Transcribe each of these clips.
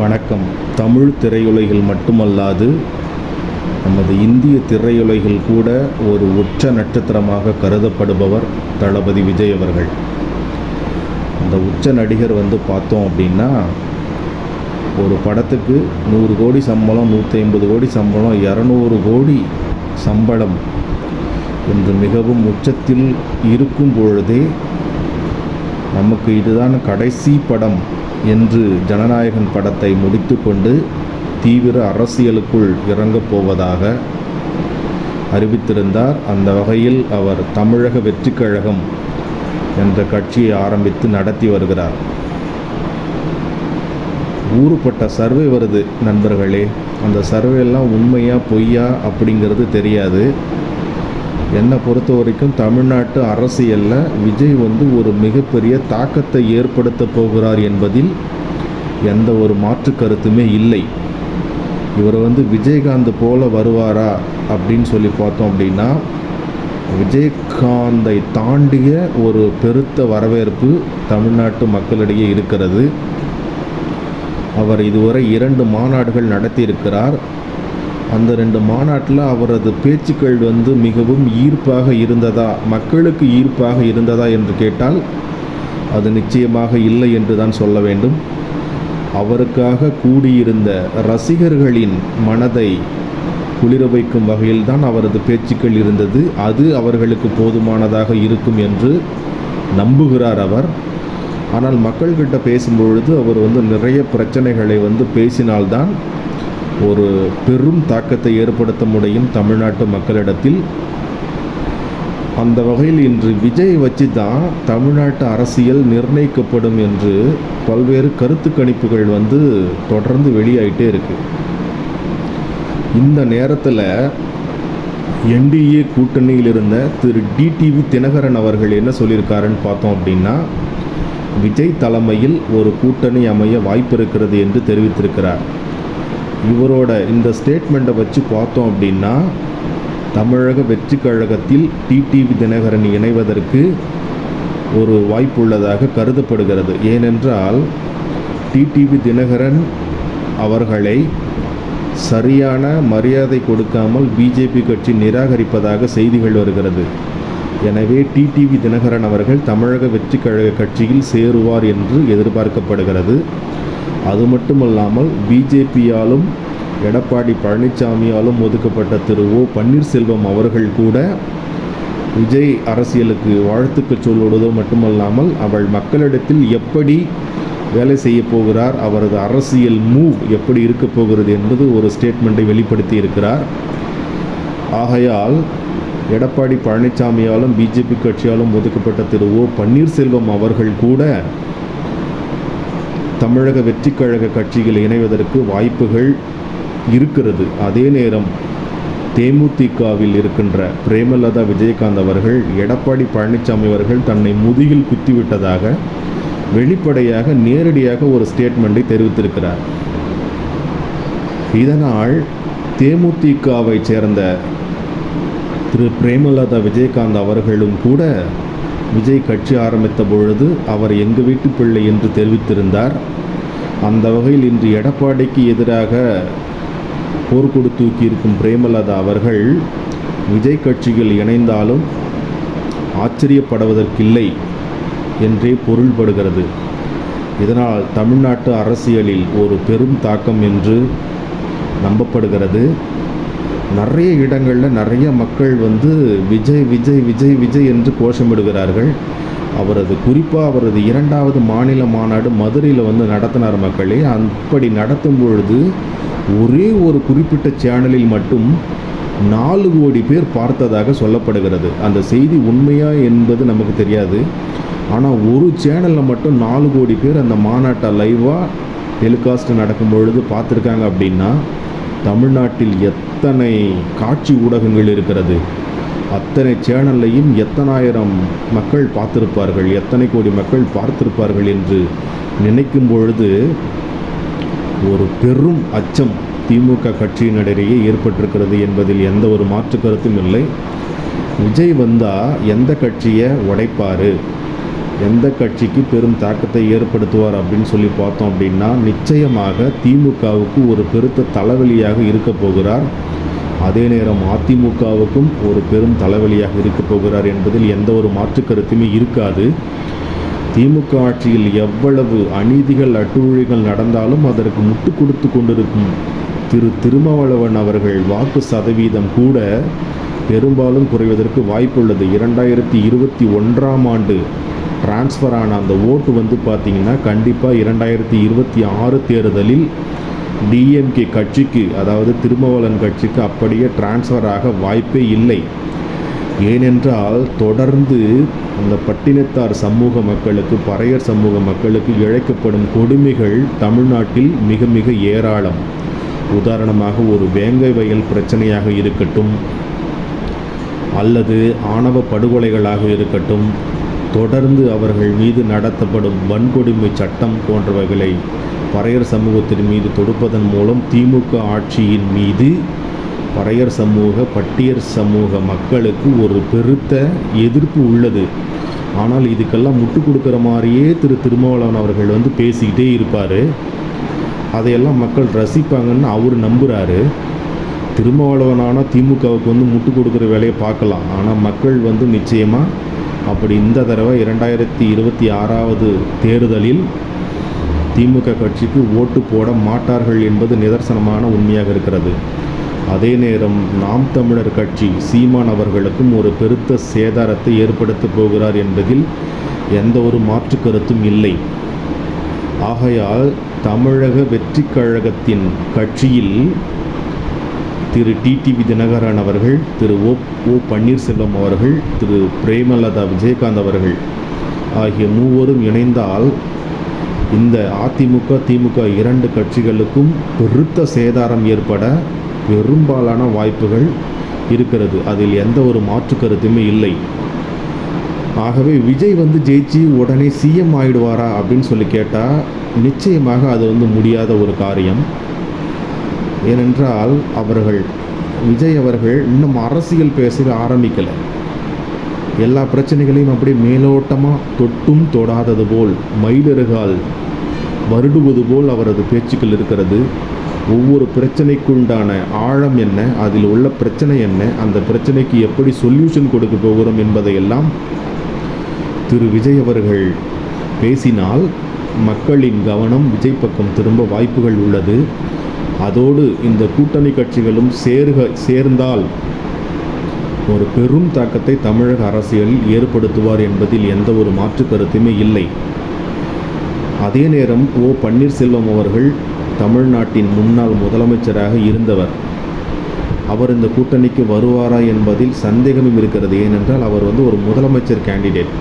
வணக்கம். தமிழ் திரையுலகில் மட்டுமல்லாது நமது இந்திய திரையுலகில் கூட ஒரு உச்ச நட்சத்திரமாக கருதப்படுபவர் தளபதி விஜய் அவர்கள். அந்த உச்ச நடிகர் வந்து பார்த்தோம் அப்படின்னா ஒரு படத்துக்கு நூறு கோடி சம்பளம் நூற்றி ஐம்பது கோடி சம்பளம் இரநூறு கோடி சம்பளம் என்று மிகவும் உச்சத்தில் இருக்கும் பொழுதே நமக்கு இதுதான் கடைசி படம். என்று ஜனநாயகன் படத்தை முடித்துக்கொண்டு தீவிர அரசியலுக்குள் இறங்கப் போவதாக அறிவித்திருந்தார். அந்த வகையில் அவர் தமிழக வெற்றி கழகம் என்ற கட்சியை ஆரம்பித்து நடத்தி வருகிறார். ஊறுப்பட்ட சர்வே வருது நண்பர்களே. அந்த சர்வே எல்லாம் உண்மையா பொய்யா அப்படிங்கிறது தெரியாது. என்னை பொறுத்த வரைக்கும் தமிழ்நாட்டு அரசியலில் விஜய் வந்து ஒரு மிகப்பெரிய தாக்கத்தை ஏற்படுத்த போகிறார் என்பதில் எந்த ஒரு மாற்று கருத்துமே இல்லை. இவர் வந்து விஜயகாந்த் போல வருவாரா அப்படின்னு சொல்லி பார்த்தோம் அப்படின்னா விஜயகாந்தை தாண்டிய ஒரு பெருத்த வரவேற்பு தமிழ்நாட்டு மக்களிடையே இருக்கிறது. அவர் இதுவரை இரண்டு மாநாடுகள் நடத்தியிருக்கிறார். அந்த ரெண்டு மாநாட்டில் அவரது பேச்சுக்கள் வந்து மிகவும் ஈர்ப்பாக இருந்ததா மக்களுக்கு ஈர்ப்பாக இருந்ததா என்று கேட்டால் அது நிச்சயமாக இல்லை என்று தான் சொல்ல வேண்டும். அவருக்காக கூடியிருந்த ரசிகர்களின் மனதை குளிர வைக்கும் வகையில் தான் அவரது பேச்சுக்கள் இருந்தது. அது அவர்களுக்கு போதுமானதாக இருக்கும் என்று நம்புகிறார் அவர். ஆனால் மக்கள்கிட்ட பேசும்பொழுது அவர் வந்து நிறைய பிரச்சனைகளை வந்து பேசினால்தான் ஒரு பெரும் தாக்கத்தை ஏற்படுத்த முடியும் தமிழ்நாட்டு மக்களிடத்தில். அந்த வகையில் இன்று விஜய் வச்சு தான் தமிழ்நாட்டு அரசியல் நிர்ணயிக்கப்படும் என்று பல்வேறு கருத்து கணிப்புகள் வந்து தொடர்ந்து வெளியாயிட்டே இருக்கு. இந்த நேரத்தில் என்டிஏ கூட்டணியில் இருந்த திரு டிடிவி தினகரன் அவர்கள் என்ன சொல்லியிருக்காருன்னு பார்த்தோம் அப்படின்னா விஜய் தலைமையில் ஒரு கூட்டணி அமைய வாய்ப்பு இருக்கிறது என்று தெரிவித்திருக்கிறார். இவரோட இந்த ஸ்டேட்மெண்ட்டை வச்சு பார்த்தோம் அப்படின்னா தமிழக வெற்றி கழகத்தில் டிடிவி தினகரன் இணைவதற்கு ஒரு வாய்ப்பு உள்ளதாக கருதப்படுகிறது. ஏனென்றால் டிடிவி தினகரன் அவர்களை சரியான மரியாதை கொடுக்காமல் பிஜேபி கட்சி நிராகரிப்பதாக செய்திகள் வருகிறது. எனவே டிடிவி தினகரன் அவர்கள் தமிழக வெற்றி கழக கட்சியில் சேருவார் என்று எதிர்பார்க்கப்படுகிறது. அது மட்டுமல்லாமல் பிஜேபியாலும் எடப்பாடி பழனிசாமியாலும் ஒதுக்கப்பட்ட திரு ஓ பன்னீர்செல்வம் அவர்கள் கூட விஜய் அரசியலுக்கு வாழ்த்துக்கள் சொல்லுவதோ மட்டுமல்லாமல் அவள் மக்களிடத்தில் எப்படி வேலை செய்ய போகிறார் அவரது அரசியல் மூவ் எப்படி இருக்க போகிறது என்பது ஒரு ஸ்டேட்மெண்ட்டை வெளிப்படுத்தி இருக்கிறார். ஆகையால் எடப்பாடி பழனிசாமியாலும் பிஜேபி கட்சியாலும் ஒதுக்கப்பட்ட திரு ஓ பன்னீர்செல்வம் அவர்கள் கூட தமிழக வெற்றி கழக கட்சியில் இணைவதற்கு வாய்ப்புகள் இருக்கிறது. அதே நேரம் தேமுதிகவில் இருக்கின்ற பிரேமலதா விஜயகாந்த் அவர்கள் எடப்பாடி பழனிசாமி அவர்கள் தன்னை முதுகில் குத்திவிட்டதாக வெளிப்படையாக நேரடியாக ஒரு ஸ்டேட்மெண்ட்டை தெரிவித்திருக்கிறார். இதனால் தேமுதிகவை சேர்ந்த திரு பிரேமலதா விஜயகாந்த் அவர்களும் கூட விஜய் கட்சி ஆரம்பித்த பொழுது அவர் எங்கள் வீட்டு பிள்ளை என்று தெரிவித்திருந்தார். அந்த வகையில் இன்று எடப்பாடிக்கு எதிராக போர்க்கொடு தூக்கியிருக்கும் பிரேமலதா அவர்கள் விஜய் கட்சியில் இணைந்தாலும் ஆச்சரியப்படுவதற்கில்லை என்றே பொருள்படுகிறது. இதனால் தமிழ்நாட்டு அரசியலில் ஒரு பெரும் தாக்கம் என்று நம்பப்படுகிறது. நிறைய இடங்களில் நிறைய மக்கள் வந்து விஜய் விஜய் விஜய் விஜய் என்று கோஷமிடுகிறார்கள். அவரது குறிப்பாக அவரது இரண்டாவது மாநில மாநாடு மதுரையில் வந்து நடத்தினார் மக்களே. அப்படி நடத்தும் பொழுது ஒரே ஒரு குறிப்பிட்ட சேனலில் மட்டும் நாலு கோடி பேர் பார்த்ததாக சொல்லப்படுகிறது. அந்த செய்தி உண்மையா என்பது நமக்கு தெரியாது. ஆனால் ஒரு சேனலில் மட்டும் நாலு கோடி பேர் அந்த மாநாட்டை லைவாக டெலிகாஸ்ட் நடக்கும் பொழுது பார்த்துருக்காங்க அப்படின்னா தமிழ்நாட்டில் எத்தனை காட்சி ஊடகங்கள் இருக்கிறது? அத்தனை சேனல்லையும் எத்தனாயிரம் மக்கள் பார்த்திருப்பார்கள்? எத்தனை கோடி மக்கள் பார்த்திருப்பார்கள் என்று நினைக்கும் பொழுது ஒரு பெரும் அச்சம் திமுக கட்சியினரிடையே ஏற்பட்டிருக்கிறது என்பதில் எந்த ஒரு மாற்று கருத்தும் இல்லை. விஜய் வந்தால் எந்த கட்சியை உடைப்பார்? எந்த கட்சிக்கு பெரும் தாக்கத்தை ஏற்படுத்துவார் அப்படின்னு சொல்லி பார்த்தோம் அப்படின்னா நிச்சயமாக திமுகவுக்கு ஒரு பெருத்த தலைவலியாக இருக்க போகிறார். அதே நேரம் அதிமுகவுக்கும் ஒரு பெரும் தலைவலியாக இருக்க போகிறார் என்பதில் எந்த ஒரு மாற்று கருத்துமே இருக்காது. திமுக ஆட்சியில் எவ்வளவு அநீதிகள் அட்டூழிகள் நடந்தாலும் அதற்கு முட்டு கொடுத்து கொண்டிருக்கும் திரு திருமாவளவன் அவர்கள் வாக்கு சதவீதம் கூட பெரும்பாலும் குறைவதற்கு வாய்ப்புள்ளது. இரண்டாயிரத்தி இருபத்தி ஒன்றாம் ஆண்டு டிரான்ஸ்ஃபர் ஆன அந்த ஓட்டு வந்து பார்த்திங்கன்னா கண்டிப்பாக இரண்டாயிரத்தி இருபத்தி ஆறு தேர்தலில் டிஎம்கே கட்சிக்கு அதாவது திருமாவளவன் கட்சிக்கு அப்படியே டிரான்ஸ்ஃபர் ஆக வாய்ப்பே இல்லை. ஏனென்றால் தொடர்ந்து அந்த பட்டினத்தார் சமூக மக்களுக்கு பறையர் சமூக மக்களுக்கு இழைக்கப்படும் கொடுமைகள் தமிழ்நாட்டில் மிக மிக ஏராளம். உதாரணமாக ஒரு வேங்கை வயல் பிரச்சனையாக இருக்கட்டும் அல்லது ஆணவ படுகொலைகளாக இருக்கட்டும் தொடர்ந்து அவர்கள் மீது நடத்தப்படும் வன்கொடுமை சட்டம் போன்றவைகளை பறையர் சமூகத்தின் மீது தொடுப்பதன் மூலம் திமுக ஆட்சியின் மீது பறையர் சமூக பட்டியர் சமூக மக்களுக்கு ஒரு பெருத்த எதிர்ப்பு உள்ளது. ஆனால் இதுக்கெல்லாம் முட்டு கொடுக்குற மாதிரியே திரு திருமாவளவன் அவர்கள் வந்து பேசிக்கிட்டே இருப்பார். அதையெல்லாம் மக்கள் ரசிப்பாங்கன்னு அவர் நம்புகிறாரு திருமாவளவனான திமுகவுக்கு வந்து முட்டு கொடுக்குற வேலையை பார்க்கலாம். ஆனால் மக்கள் வந்து நிச்சயமாக அப்படி இந்த தடவை இரண்டாயிரத்தி இருபத்தி ஆறாவது தேர்தலில் திமுக கட்சிக்கு ஓட்டு போட மாட்டார்கள் என்பது நிதர்சனமான உண்மையாக இருக்கிறது. அதே நேரம் நாம் தமிழர் கட்சி சீமான் அவர்களுக்கும் ஒரு பெருத்த சேதாரத்தை ஏற்படுத்தப் போகிறார் என்பதில் எந்த ஒரு மாற்று கருத்தும் இல்லை. ஆகையால் தமிழக வெற்றி கழகத்தின் கட்சியில் திரு டிடிவி தினகரன் அவர்கள் திரு ஓ ஓ பன்னீர்செல்வம் அவர்கள் திரு பிரேமலதா விஜயகாந்த் அவர்கள் ஆகிய மூவரும் இணைந்தால் இந்த அதிமுக திமுக இரண்டு கட்சிகளுக்கும் பெருத்த சேதாரம் ஏற்பட பெரும்பாலான வாய்ப்புகள் இருக்கிறது. அதில் எந்த ஒரு மாற்று கருத்துமே இல்லை. ஆகவே விஜய் வந்து ஜெயிச்சு உடனே சிஎம் ஆயிடுவாரா அப்படின்னு சொல்லி கேட்டால் நிச்சயமாக அது வந்து முடியாத ஒரு காரியம். ஏனென்றால் அவர்கள் விஜய் அவர்கள் இன்னும் அரசியல் பேசவே ஆரம்பிக்கலை. எல்லா பிரச்சனைகளையும் அப்படி மேலோட்டமாக தொட்டும் தொடாதது போல் மயிலிறகால் வருடுவது போல் அவரது பேச்சுக்கள் இருக்கிறது. ஒவ்வொரு பிரச்சனைக்குண்டான ஆழம் என்ன அதில் உள்ள பிரச்சனை என்ன அந்த பிரச்சனைக்கு எப்படி சொல்யூஷன் கொடுக்க போகிறோம் என்பதையெல்லாம் திரு விஜய் அவர்கள் பேசினால் மக்களின் கவனம் விஜய் பக்கம் திரும்ப வாய்ப்புகள் உள்ளது. அதோடு இந்த கூட்டணி கட்சிகளும் சேர்க சேர்ந்தால் ஒரு பெரும் தாக்கத்தை தமிழக அரசியலில் ஏற்படுத்துவார் என்பதில் எந்த ஒரு மாற்று கருத்துமே இல்லை. அதே நேரம் ஓ. பன்னீர்செல்வம் அவர்கள் தமிழ்நாட்டின் முன்னாள் முதலமைச்சராக இருந்தவர். அவர் இந்த கூட்டணிக்கு வருவாரா என்பதில் சந்தேகமும் இருக்கிறது. ஏனென்றால் அவர் வந்து ஒரு முதலமைச்சர் கேண்டிடேட்.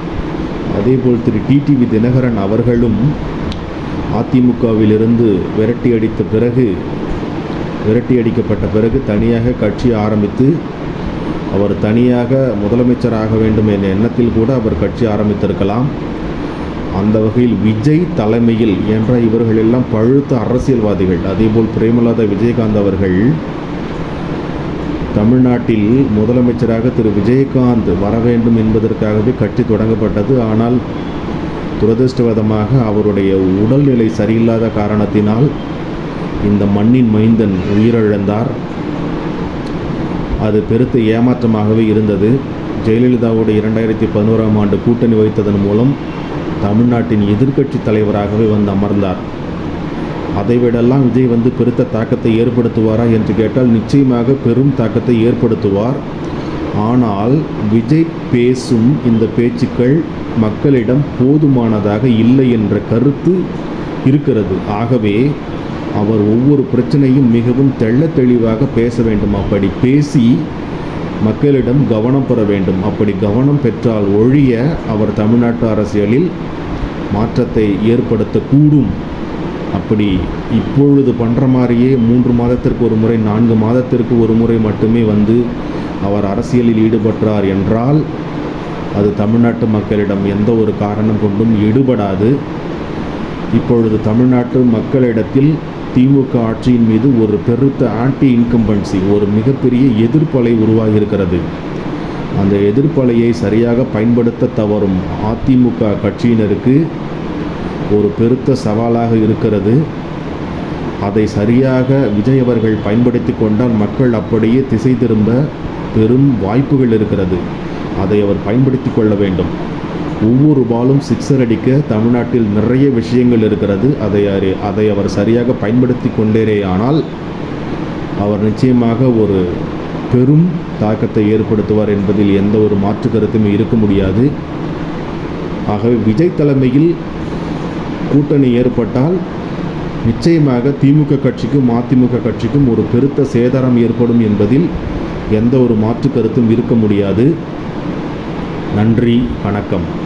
அதேபோல் திரு. டிடிவி தினகரன் அவர்களும் அதிமுகவிலிருந்து விரட்டி அடித்த பிறகு விரட்டி அடிக்கப்பட்ட பிறகு தனியாக கட்சி ஆரம்பித்து அவர் தனியாக முதலமைச்சராக வேண்டும் என்ற எண்ணத்தில் கூட அவர் கட்சி ஆரம்பித்திருக்கலாம். அந்த வகையில் விஜய் தலைமையில் என்ற இவர்கள் எல்லாம் பழுத்த அரசியல்வாதிகள். அதேபோல் பிரேமலதா விஜயகாந்த் அவர்கள் தமிழ்நாட்டில் முதலமைச்சராக திரு. விஜயகாந்த் வர வேண்டும் என்பதற்காகவே கட்சி தொடங்கப்பட்டது. ஆனால் துரதிருஷ்டவதமாக அவருடைய உடல்நிலை சரியில்லாத காரணத்தினால் இந்த மண்ணின் மைந்தன் உயிரிழந்தார். அது பெருத்த ஏமாற்றமாகவே இருந்தது. ஜெயலலிதாவோடு இரண்டாயிரத்தி பதினோராம் ஆண்டு கூட்டணி வைத்ததன் மூலம் தமிழ்நாட்டின் எதிர்க்கட்சி தலைவராகவே வந்து அமர்ந்தார். அதைவிடெல்லாம் விஜய் வந்து பெருத்த தாக்கத்தை ஏற்படுத்துவாரா என்று கேட்டால் நிச்சயமாக பெரும் தாக்கத்தை ஏற்படுத்துவார். ஆனால் விஜய் பேசும் இந்த பேச்சுக்கள் மக்களிடம் போதுமானதாக இல்லை என்ற கருத்து இருக்கிறது. ஆகவே அவர் ஒவ்வொரு பிரச்சனையும் மிகவும் தெள்ள தெளிவாக பேச வேண்டும். அப்படி பேசி மக்களிடம் கவனம் பெற வேண்டும். அப்படி கவனம் பெற்றால் ஒழிய அவர் தமிழ்நாட்டு அரசியலில் மாற்றத்தை ஏற்படுத்தக்கூடும். அப்படி இப்பொழுது பண்ணுற மாதிரியே மூன்று மாதத்திற்கு ஒரு முறை நான்கு மாதத்திற்கு ஒரு முறை மட்டுமே வந்து அவர் அரசியலில் ஈடுபட்டார் என்றால் அது தமிழ்நாட்டு மக்களிடம் எந்த ஒரு காரணம் கொண்டும் ஈடுபடாது. இப்பொழுது தமிழ்நாட்டு மக்களிடத்தில் திமுக ஆட்சியின் மீது ஒரு பெருத்த ஆன்டி இன்கம்பன்சி ஒரு மிகப்பெரிய எதிர்ப்பலை உருவாகியிருக்கிறது. அந்த எதிர்ப்பலையை சரியாக பயன்படுத்த தவறும் அதிமுக கட்சியினருக்கு ஒரு பெருத்த சவாலாக இருக்கிறது. அதை சரியாக விஜய் அவர்கள் பயன்படுத்தி கொண்டால் மக்கள் அப்படியே திசை திரும்ப பெரும் வாய்ப்புகள் இருக்கிறது. அதை அவர் பயன்படுத்தி கொள்ள வேண்டும். ஒவ்வொரு பாலும் சிக்ஸர் அடிக்க தமிழ்நாட்டில் நிறைய விஷயங்கள் இருக்கிறது. அதை அறி- அதை அவர் சரியாக பயன்படுத்தி கொண்டேரேயானால் அவர் நிச்சயமாக ஒரு பெரும் தாக்கத்தை ஏற்படுத்துவார் என்பதில் எந்த ஒரு மாற்று கருத்துமே இருக்க முடியாது. ஆகவே விஜய் தலைமையில் கூட்டணி ஏற்பட்டால் நிச்சயமாக திமுக கட்சிக்கும் அதிமுக கட்சிக்கும் ஒரு பெருத்த சேதாரம் ஏற்படும் என்பதில் எந்த ஒரு மாற்று கருத்தும் இருக்க முடியாது. நன்றி வணக்கம்.